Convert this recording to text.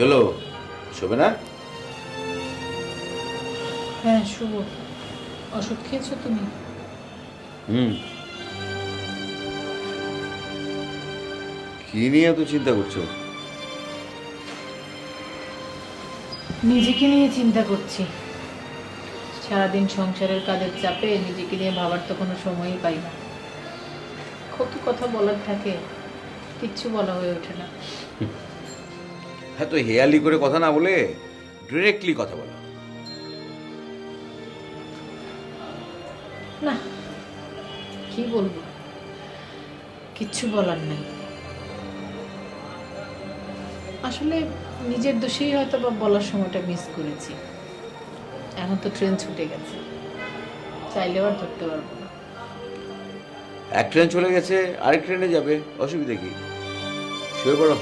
হলো শোবে না? হ্যাঁ শুভ। ওষুধ খেয়েছো তুমি? হুম। কি নিয়ে এত চিন্তা করছ? নিজেকে নিয়ে চিন্তা করছি। সারাদিন সংসারের কাজের চাপে নিজেকে নিয়ে ভাবার তো কোনো সময়ই পাই না। কত কথা বলার থাকে কিচ্ছু বলা হয়ে ওঠে না। হ্যাঁ তো হেয়ালি করে কথা না বলে ডিরেক্টলি কথা বলো। না কি বলব? কিচ্ছু বলার নেই। আসলে নিজের দোষেই হয়তো বা বলার সময়টা মিস করেছি। এখন তো ট্রেন ছুটে গেছে। চাইলেও আর ধরতে পারব না। এক ট্রেন চলে গেছে আরেক ট্রেনে যাবে অসুবিধা কি? শুয়ে পড়ো